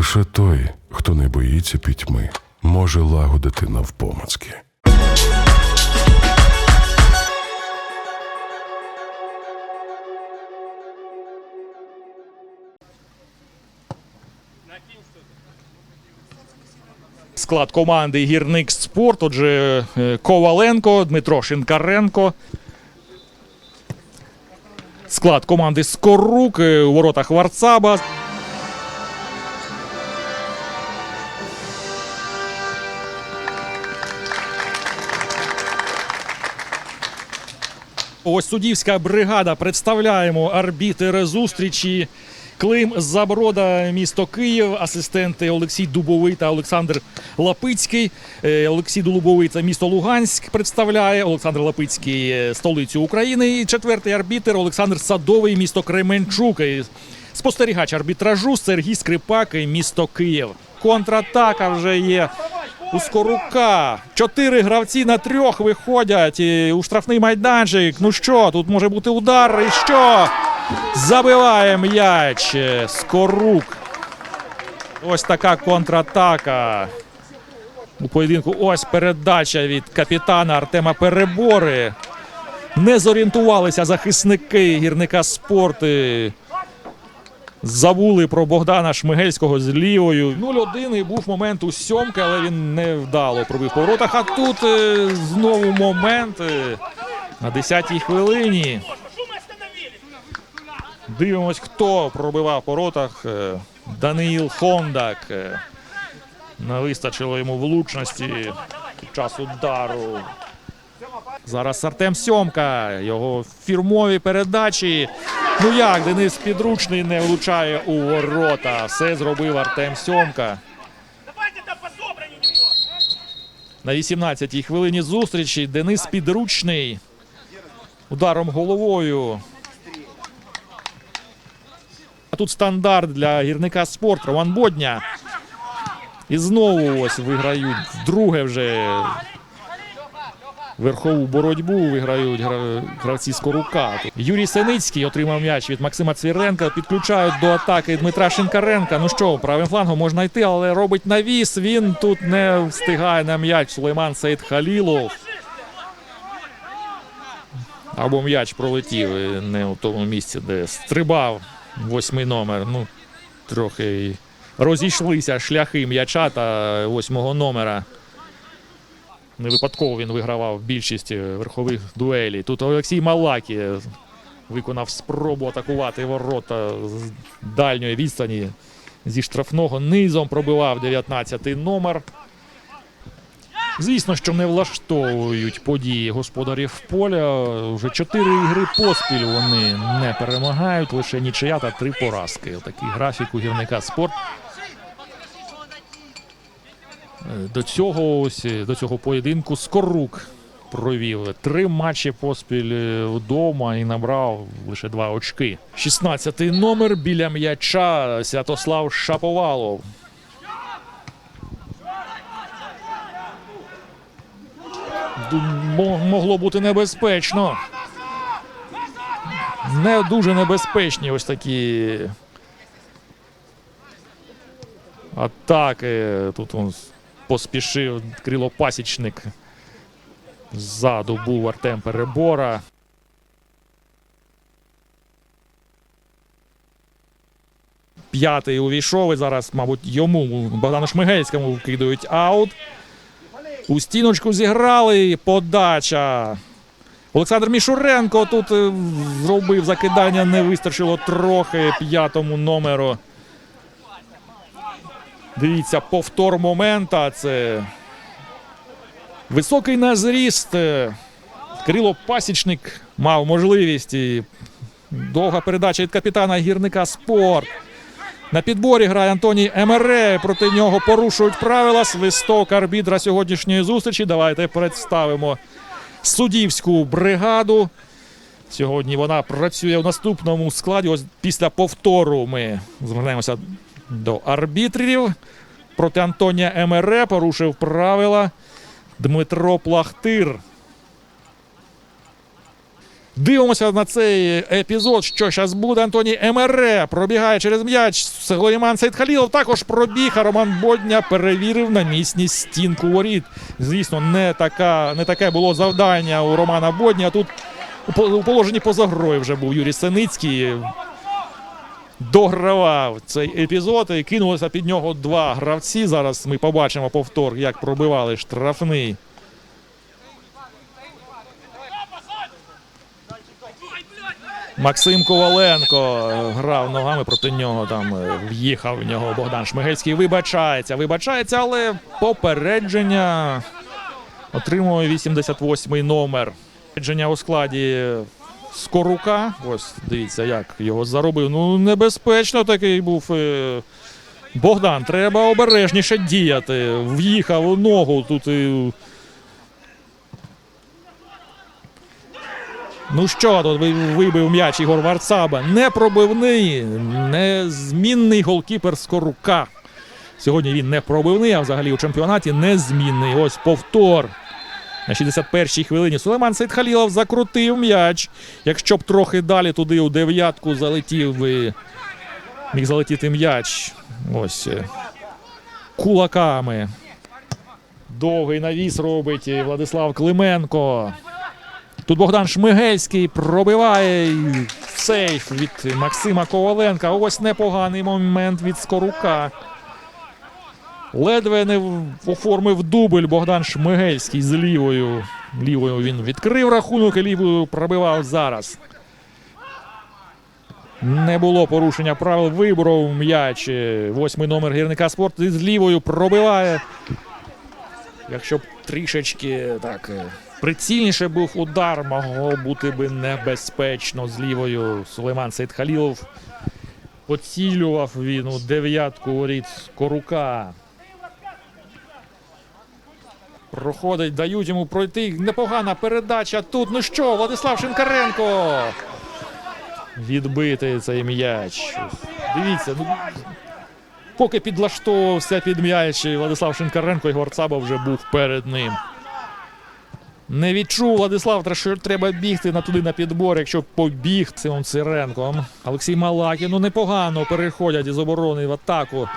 Лише той, хто не боїться пітьми, може лагодити навпомацки. Склад команди Гірник Спорт. Отже, е, Коваленко, Дмитро Шинкаренко. Склад команди Скорук е, у воротах Варцаба. Ось суддівська бригада. Представляємо арбітери зустрічі. Клим Заброда, місто Київ, асистенти Олексій Дубовий та Олександр Лапицький. Е, Олексій Дубовий це місто Луганськ представляє. Олександр Лапицький е, столицю України. І четвертий арбітер Олександр Садовий, місто Кременчук. І Спостерігач арбітражу Сергій Скрипак, місто Київ. Контратака вже є у Скорука. Чотири гравці на трьох виходять у штрафний майданчик. Ну що, тут може бути удар. І що? Забиває м'яч. Скорук. Ось така контратака. У поєдинку ось передача від капітана Артема Перебори. Не зорієнтувалися захисники гірника спорти. Забули про Богдана Шмигельського з лівою. 0-1 і був момент у сьомки, але він не вдало пробив по воротах. А тут е, знову момент е, на 10-й хвилині. Дивимось, хто пробивав по воротах. Е, Даниїл Хондак. Не вистачило йому влучності під час удару. Зараз Артем Сьомка. Його фірмові передачі. Ну як Денис Підручний не влучає у ворота. Все зробив Артем Сьомка. На 18-й хвилині зустрічі Денис Підручний ударом головою. А тут стандарт для гірника спорт Роман Бодня. І знову ось виграють друге вже верхову боротьбу виграють гравці Скорука. Юрій Синицький отримав м'яч від Максима Цвіренка. Підключають до атаки Дмитра Шинкаренка. Ну що, правим флангом можна йти, але робить навіс. Він тут не встигає на м'яч. Сулейман Сейд Халілов. Або м'яч пролетів не у тому місці, де стрибав восьмий номер. Ну, трохи розійшлися шляхи м'яча та восьмого номера. Не випадково він вигравав більшість е, верхових дуелей. Тут Олексій Малакі виконав спробу атакувати ворота з дальньої відстані зі штрафного. Низом пробивав 19-й номер. Звісно, що не влаштовують події господарів поля. Вже чотири ігри поспіль вони не перемагають, лише нічия та три поразки. Такий графік у гірника спорт. Е, До цього ось е, до цього поєдинку Скорук провів три матчі поспіль е, вдома і набрав лише два очки. 16-й номер біля м'яча Святослав Шаповалов. Могло бути небезпечно. Не дуже небезпечні ось такі атаки. Тут он поспішив крило пасічник. Ззаду був Артем Перебора. П'ятий увійшов і зараз, мабуть, йому Богдану Шмигельському вкидають аут. У стіночку зіграли. Подача. Олександр Мішуренко тут е, зробив закидання, не вистачило трохи п'ятому номеру. Дивіться, повтор момента. Це високий на зріст. Е, Кирило Пасічник мав можливість. І довга передача від капітана гірника спорт. На підборі грає Антоній Емере. Проти нього порушують правила. Свисток арбітра сьогоднішньої зустрічі. Давайте представимо суддівську бригаду. Сьогодні вона працює в наступному складі. Ось після повтору ми звернемося до арбітрів. Проти Антонія Емере порушив правила Дмитро Плахтир. Дивимося на цей епізод. Що зараз буде Антоній Емере. Пробігає через м'яч. Сулейман Сейдхалілов також пробіг. А Роман Бодня перевірив на міцність стінку воріт. Звісно, не, така, не таке було завдання у Романа Бодня. Тут у положенні поза грою вже був Юрій Синицький. Догравав цей епізод і кинулося під нього два гравці. Зараз ми побачимо повтор, як пробивали штрафний. Максим Коваленко е, грав ногами проти нього. Там е, в'їхав в нього Богдан Шмигельський. Вибачається, вибачається, але попередження отримує 88-й номер. Попередження у складі Скорука. Ось дивіться, як його заробив. Ну, небезпечно такий був. е, Богдан, треба обережніше діяти. В'їхав у ногу тут. І... Ну що, тут вибив м'яч Ігор Варцаба. Непробивний, незмінний голкіпер Скорука. Сьогодні він не пробивний, а взагалі у чемпіонаті незмінний. Ось повтор. На 61-й хвилині Сулейман Сейдхалілов закрутив м'яч. Якщо б трохи далі туди у дев'ятку залетів. Міг залетіти м'яч. Ось. е, Кулаками. Довгий навіс робить Владислав Клименко. Тут Богдан Шмигельський пробиває сейф від Максима Коваленка. Ось непоганий момент від Скорука. Ледве не оформив дубль Богдан Шмигельський з лівою. Лівою він відкрив рахунок і лівою пробивав зараз. Не було порушення правил. Виборов м'яч. Восьмий номер гірника спорту з лівою пробиває. Якщо б трішечки так е, прицільніше був удар, могло бути би небезпечно з лівою. Сулейман Сейдхалілов поцілював він у дев'ятку воріт Корука. Проходить, дають йому пройти. Непогана передача. Тут ну що, Владислав Шинкаренко. Відбити цей м'яч. Дивіться, ну поки підлаштовувався під м'яч Владислав Шинкаренко, Ігор Цаба вже був перед ним. Не відчув Владислав, що треба бігти на туди на підбор, якщо побіг цим Циренком. Олексій Малакін, ну непогано переходять із оборони в атаку.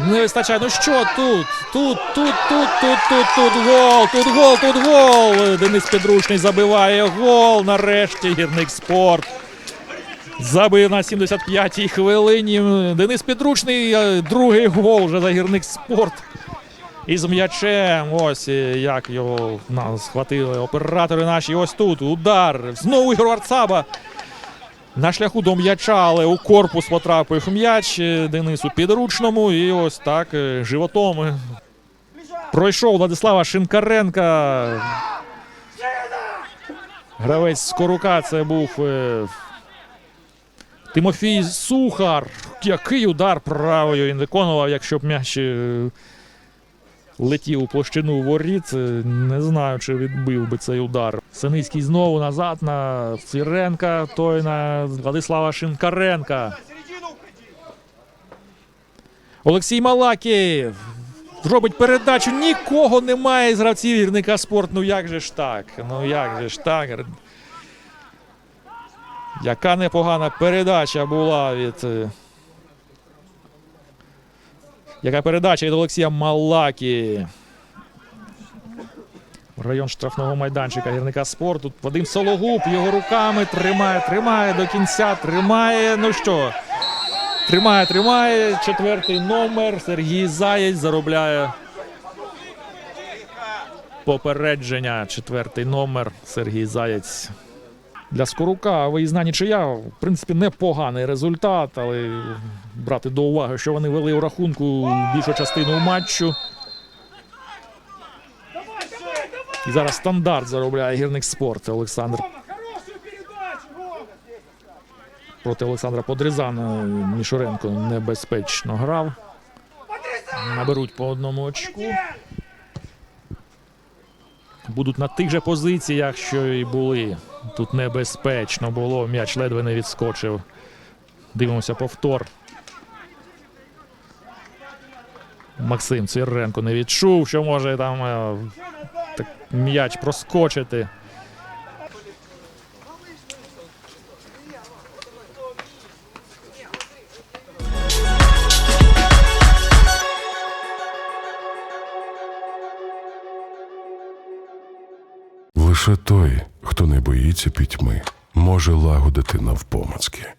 Не вистачає. Ну що тут? Тут, тут, тут, тут, тут, тут гол, тут гол, тут гол. Денис Підручний забиває гол. Нарешті гірник спорт. Забив на 75-й хвилині. Денис Підручний, е, другий гол вже за гірник спорт. Із м'ячем. Ось е, як його на, схватили оператори наші. Ось тут удар. Знову Ігор Варцаба. На шляху до м'яча, але у корпус потрапив м'яч е, Денису Підручному. І ось так е, животом е, пройшов Владислава Шинкаренка. Гравець Скорука це був Тимофій Сухар. Який удар правою він виконував, якщо б м'яч летів у площину воріт. е, Не знаю, чи відбив би цей удар. Синицький знову назад на Циренка, той на Владислава Шинкаренка. Олексій Малаків робить передачу. Нікого немає з гравців гірника спорт. Ну як же ж так? Ну як же ж так? Яка непогана передача була від. Яка передача від Олексія Малакі. Район штрафного майданчика гірника спорту. Вадим Сологуб його руками тримає, тримає до кінця, тримає. Ну що? Тримає, тримає. Четвертий номер. Сергій Заєць заробляє попередження. Четвертий номер. Сергій Заєць. Для Скорука виїзна нічия. В принципі, непоганий результат, але брати до уваги, що вони вели у рахунку більшу частину матчу. І зараз стандарт заробляє гірник спорт. Олександр проти Олександра Подрізана. Мішуренко небезпечно грав. Наберуть по одному очку. Будуть на тих же позиціях, що і були. Тут небезпечно було. М'яч ледве не відскочив. Дивимося повтор. Максим Цвіренко не відчув, що може там е, так, м'яч проскочити. Лише той, хто не боїться пітьми, може лагодити навпомацки.